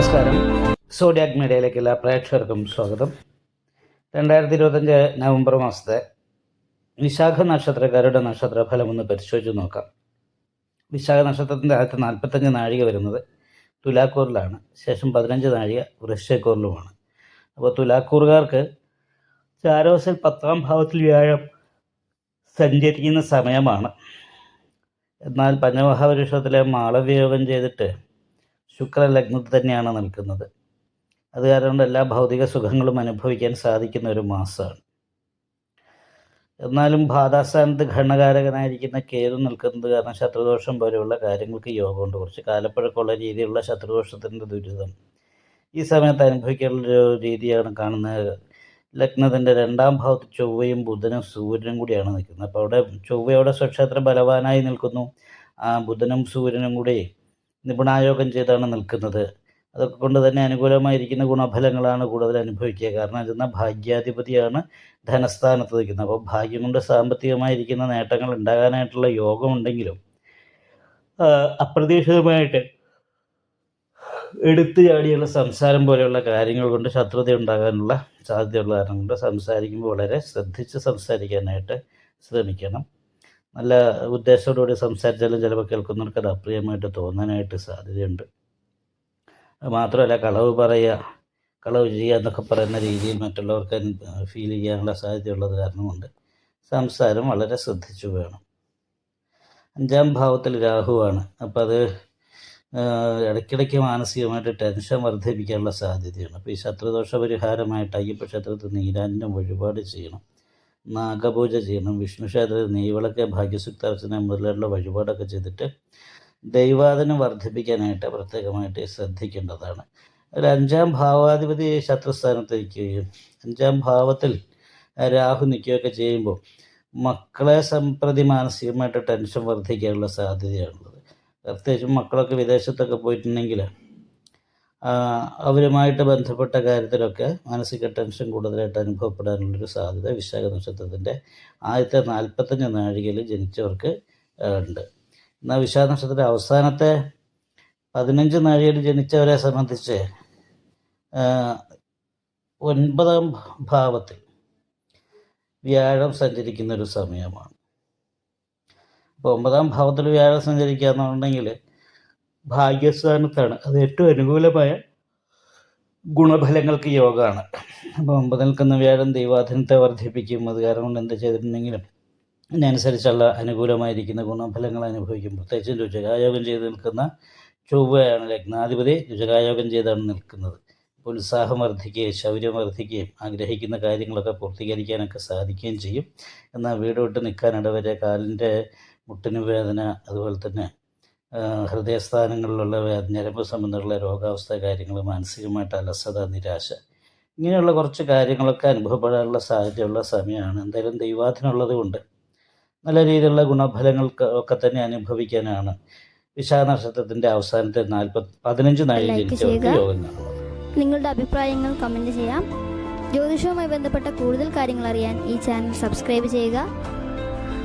നമസ്കാരം. സോഡിയാക് മീഡിയയിലേക്ക് എല്ലാ പ്രേക്ഷകർക്കും സ്വാഗതം. രണ്ടായിരത്തി ഇരുപത്തഞ്ച് നവംബർ മാസത്തെ വിശാഖ നക്ഷത്രക്കാരുടെ നക്ഷത്രഫലം ഒന്ന് പരിശോധിച്ച് നോക്കാം. വിശാഖ നക്ഷത്രത്തിന്റെ ആദ്യത്തെ നാൽപ്പത്തഞ്ച് നാഴിക വരുന്നത് തുലാക്കൂറിലാണ്. ശേഷം പതിനഞ്ച് നാഴിക വൃശ്ചക്കൂറിലുമാണ് അപ്പോൾ തുലാക്കൂറുകാർക്ക് ചാരോസിൽ പത്താം ഭാവത്തിൽ വ്യാഴം സഞ്ചരിക്കുന്ന സമയമാണ്. എന്നാൽ പഞ്ചമഹാപുരുഷത്തിലെ മാളവിയോഗം ചെയ്തിട്ട് ശുക്ര ലഗ്നത്തിൽ തന്നെയാണ് നിൽക്കുന്നത്. അത് കാരണം എല്ലാ ഭൗതിക സുഖങ്ങളും അനുഭവിക്കാൻ സാധിക്കുന്ന ഒരു മാസമാണ്. എന്നാലും ബാധാസ്ഥാനത്ത് ഘടനകാരകനായിരിക്കുന്ന കേതു നിൽക്കുന്നത് കാരണം ശത്രുദോഷം പോലെയുള്ള കാര്യങ്ങൾക്ക് യോഗമുണ്ട്. കുറച്ച് കാലപ്പഴക്കമുള്ള രീതിയിലുള്ള ശത്രുദോഷത്തിന്റെ ദുരിതം ഈ സമയത്ത് അനുഭവിക്കാനുള്ള ഒരു രീതിയാണ് കാണുന്നത്. ലഗ്നത്തിന്റെ രണ്ടാം ഭാവത്ത് ചൊവ്വയും ബുധനും സൂര്യനും കൂടിയാണ് നിൽക്കുന്നത്. അപ്പോൾ അവിടെ ചൊവ്വയോടെ സ്വക്ഷേത്ര ബലവാനായി നിൽക്കുന്നു. ബുധനും സൂര്യനും കൂടി നിപുണായോഗം ചെയ്താണ് നിൽക്കുന്നത്. അതൊക്കെ കൊണ്ട് തന്നെ അനുകൂലമായിരിക്കുന്ന ഗുണഫലങ്ങളാണ് കൂടുതൽ അനുഭവിക്കുക. കാരണം ഇരുന്ന ഭാഗ്യാധിപതിയാണ് ധനസ്ഥാനത്ത് നിൽക്കുന്നത്. അപ്പോൾ ഭാഗ്യം കൊണ്ട് സാമ്പത്തികമായിരിക്കുന്ന നേട്ടങ്ങൾ ഉണ്ടാകാനായിട്ടുള്ള യോഗമുണ്ടെങ്കിലും അപ്രതീക്ഷിതമായിട്ട് എടുത്തു ചാടിയുള്ള സംസാരം പോലെയുള്ള കാര്യങ്ങൾ കൊണ്ട് ശത്രുത ഉണ്ടാകാനുള്ള സാധ്യതയുള്ള കാരണം കൊണ്ട് സംസാരിക്കുമ്പോൾ വളരെ ശ്രദ്ധിച്ച് സംസാരിക്കാനായിട്ട് ശ്രമിക്കണം. നല്ല ഉദ്ദേശത്തോടുകൂടി സംസാരിച്ചാലും ചിലപ്പോൾ കേൾക്കുന്നവർക്ക് അത് അപ്രിയമായിട്ട് തോന്നാനായിട്ട് സാധ്യതയുണ്ട്. മാത്രമല്ല കളവ് പറയുക കളവ് ചെയ്യുക എന്നൊക്കെ പറയുന്ന രീതിയിൽ മറ്റുള്ളവർക്ക് ഫീൽ ചെയ്യാനുള്ള സാധ്യതയുള്ളത് കാരണം കൊണ്ട് സംസാരം വളരെ ശ്രദ്ധിച്ചു വേണം. അഞ്ചാം ഭാവത്തിൽ രാഹുവാണ്. അപ്പോൾ അത് ഇടയ്ക്കിടയ്ക്ക് മാനസികമായിട്ട് ടെൻഷൻ വർദ്ധിപ്പിക്കാനുള്ള സാധ്യതയാണ്. അപ്പോൾ ഈ ശത്രുദോഷ പരിഹാരമായിട്ട് അയ്യപ്പ ക്ഷേത്രത്തിൽ നീരാഞ്ജനം വഴിപാട് ചെയ്യണം. നാഗപൂജ ചെയ്യണം. വിഷ്ണു ക്ഷേത്രത്തിൽ നെയ്വിളക്ക് ഭാഗ്യസുക്ത അർച്ചന മുതലുള്ള വഴിപാടൊക്കെ ചെയ്തിട്ട് ദൈവാധനം വർദ്ധിപ്പിക്കാനായിട്ട് പ്രത്യേകമായിട്ട് ശ്രദ്ധിക്കേണ്ടതാണ്. ഒരു അഞ്ചാം ഭാവാധിപതി ശത്രുസ്ഥാനത്ത് നിൽക്കുകയും അഞ്ചാം ഭാവത്തിൽ രാഹു നിൽക്കുകയൊക്കെ ചെയ്യുമ്പോൾ മക്കളെ സംപ്രതി മാനസികമായിട്ട് ടെൻഷൻ വർദ്ധിക്കാനുള്ള സാധ്യതയാണുള്ളത്. പ്രത്യേകിച്ചും മക്കളൊക്കെ വിദേശത്തൊക്കെ പോയിട്ടുണ്ടെങ്കിൽ അവരുമായിട്ട് ബന്ധപ്പെട്ട കാര്യത്തിലൊക്കെ മാനസിക ടെൻഷൻ കൂടുതലായിട്ട് അനുഭവപ്പെടാനുള്ളൊരു സാധ്യത വിശാഖ നക്ഷത്രത്തിന്റെ ആദ്യത്തെ നാൽപ്പത്തഞ്ച് നാഴികയിൽ ജനിച്ചവർക്ക് ഉണ്ട്. എന്നാൽ വിശാഖ നക്ഷത്രത്തിന്റെ അവസാനത്തെ പതിനഞ്ച് നാഴികയിൽ ജനിച്ചവരെ സംബന്ധിച്ച് ഒൻപതാം ഭാവത്തിൽ വ്യാഴം സഞ്ചരിക്കുന്ന ഒരു സമയമാണ്. അപ്പോൾ ഒമ്പതാം ഭാവത്തിൽ വ്യാഴം സഞ്ചരിക്കുക എന്നുണ്ടെങ്കിൽ ഭാഗ്യസ്ഥാനത്താണ്. അത് ഏറ്റവും അനുകൂലമായ ഗുണഫലങ്ങൾക്ക് യോഗമാണ് അപ്പോൾ ഒമ്പത് നിൽക്കുന്ന വ്യാഴം ദൈവാധീനത്തെ വർദ്ധിപ്പിക്കും. അത് കാരണം കൊണ്ട് എന്ത് ചെയ്തിട്ടുണ്ടെങ്കിലും അതിനനുസരിച്ചുള്ള അനുകൂലമായിരിക്കുന്ന ഗുണഫലങ്ങൾ അനുഭവിക്കും. പ്രത്യേകിച്ചും രുചകായോഗം ചെയ്ത് നിൽക്കുന്ന ചൊവ്വയാണ് ലഗ്നാധിപതി രുചകായോഗം ചെയ്താണ് നിൽക്കുന്നത്. അപ്പോൾ ഉത്സാഹം വർദ്ധിക്കുകയും ശൗര്യം വർദ്ധിക്കുകയും ആഗ്രഹിക്കുന്ന കാര്യങ്ങളൊക്കെ പൂർത്തീകരിക്കാനൊക്കെ സാധിക്കുകയും ചെയ്യും. എന്നാൽ വീട് വിട്ട് നിൽക്കാനിടവരെ കാലിന്റെ മുട്ടിന് വേദന അതുപോലെ തന്നെ ഹൃദയസ്ഥാനങ്ങളിലുള്ള ഞരമ്പ് സംബന്ധമുള്ള രോഗാവസ്ഥ കാര്യങ്ങൾ മാനസികമായിട്ട് അലസത നിരാശ ഇങ്ങനെയുള്ള കുറച്ച് കാര്യങ്ങളൊക്കെ അനുഭവപ്പെടാനുള്ള സാധ്യതയുള്ള സമയമാണ്. എന്തായാലും ദൈവാധീനമുള്ളത് കൊണ്ട് നല്ല രീതിയിലുള്ള ഗുണഫലങ്ങൾ ഒക്കെ തന്നെ അനുഭവിക്കാനാണ് വിശാഖ നക്ഷത്രത്തിന്റെ അവസാനത്തെ നാൽപ്പത്തി പതിനഞ്ച് നാഴിക Like ജനിച്ചവർക്ക് യോഗം നിങ്ങളുടെ അഭിപ്രായങ്ങൾ കമന്റ് ചെയ്യാം. ജ്യോതിഷവുമായി ബന്ധപ്പെട്ട കൂടുതൽ കാര്യങ്ങൾ അറിയാൻ ഈ ചാനൽ സബ്സ്ക്രൈബ് ചെയ്യുക.